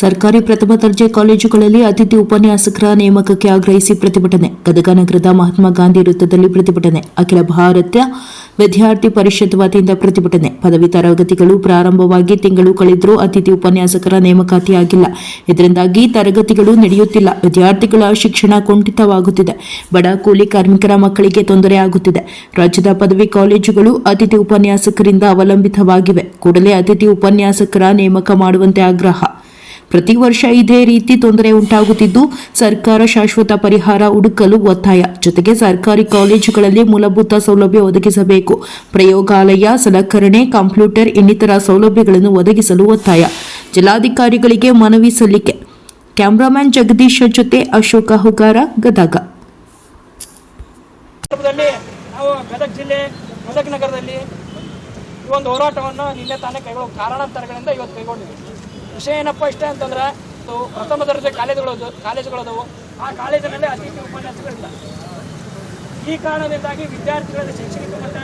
ಸರ್ಕಾರಿ ಪ್ರಥಮ ದರ್ಜೆ ಕಾಲೇಜುಗಳಲ್ಲಿ ಅತಿಥಿ ಉಪನ್ಯಾಸಕರ ನೇಮಕಕ್ಕೆ ಆಗ್ರಹಿಸಿ ಪ್ರತಿಭಟನೆ. ಗದಗ ನಗರದ ಮಹಾತ್ಮ ಗಾಂಧಿ ವೃತ್ತದಲ್ಲಿ ಪ್ರತಿಭಟನೆ. ಅಖಿಲ ಭಾರತ ವಿದ್ಯಾರ್ಥಿ ಪರಿಷತ್ ವತಿಯಿಂದ ಪ್ರತಿಭಟನೆ. ಪದವಿ ತರಗತಿಗಳು ಪ್ರಾರಂಭವಾಗಿ ತಿಂಗಳು ಕಳೆದರೂ ಅತಿಥಿ ಉಪನ್ಯಾಸಕರ ನೇಮಕಾತಿಯಾಗಿಲ್ಲ. ಇದರಿಂದಾಗಿ ತರಗತಿಗಳು ನಡೆಯುತ್ತಿಲ್ಲ. ವಿದ್ಯಾರ್ಥಿಗಳ ಶಿಕ್ಷಣ ಕುಂಠಿತವಾಗುತ್ತಿದೆ. ಬಡ ಕೂಲಿ ಕಾರ್ಮಿಕರ ಮಕ್ಕಳಿಗೆ ತೊಂದರೆ ಆಗುತ್ತಿದೆ. ರಾಜ್ಯದ ಪದವಿ ಕಾಲೇಜುಗಳು ಅತಿಥಿ ಉಪನ್ಯಾಸಕರಿಂದ ಅವಲಂಬಿತವಾಗಿವೆ. ಕೂಡಲೇ ಅತಿಥಿ ಉಪನ್ಯಾಸಕರ ನೇಮಕ ಮಾಡುವಂತೆ ಆಗ್ರಹ. ಪ್ರತಿ ವರ್ಷ ಇದೇ ರೀತಿ ತೊಂದರೆ ಉಂಟಾಗುತ್ತಿದ್ದು, ಸರ್ಕಾರ ಶಾಶ್ವತ ಪರಿಹಾರ ಹುಡುಕಲು ಒತ್ತಾಯ. ಜೊತೆಗೆ ಸರ್ಕಾರಿ ಕಾಲೇಜುಗಳಲ್ಲಿ ಮೂಲಭೂತ ಸೌಲಭ್ಯ ಒದಗಿಸಬೇಕು. ಪ್ರಯೋಗಾಲಯ, ಸಲಕರಣೆ, ಕಂಪ್ಯೂಟರ್, ಇನ್ನಿತರ ಸೌಲಭ್ಯಗಳನ್ನು ಒದಗಿಸಲು ಒತ್ತಾಯ. ಜಿಲ್ಲಾಧಿಕಾರಿಗಳಿಗೆ ಮನವಿ ಸಲ್ಲಿಕೆ. ಕ್ಯಾಮ್ರಾಮನ್ ಜಗದೀಶ್ ಜೊತೆ ಅಶೋಕ ಹುಗಾರ, ಗದಗ. ನಾವು ಗದಗ ಜಿಲ್ಲೆ, ಗದಗ ನಗರದಲ್ಲಿ ಈ ಒಂದು ಹೋರಾಟವನ್ನು ನಿನ್ನೆ ತಾನೇ ಕೈಗೊಳ್ಳುವ ಕಾರಣಾಂತರಗಳಿಂದ ಇವತ್ತು ಕೈಗೊಂಡಿವಿ ವಿಷಯ ಏನಪ್ಪ ಇಷ್ಟ ಅಂತಂದ್ರೆ ಪ್ರಥಮ ದರ್ಜೆ ಕಾಲೇಜುಗಳು ಕಾಲೇಜುಗಳದವು ಆ ಕಾಲೇಜಿನಲ್ಲಿ ಅತಿಥಿ ಉಪನ್ಯಾಸಗಳಿಲ್ಲ. ಈ ಕಾರಣದಿಂದಾಗಿ ವಿದ್ಯಾರ್ಥಿಗಳಲ್ಲಿ ಶೈಕ್ಷಣಿಕ ಮಟ್ಟ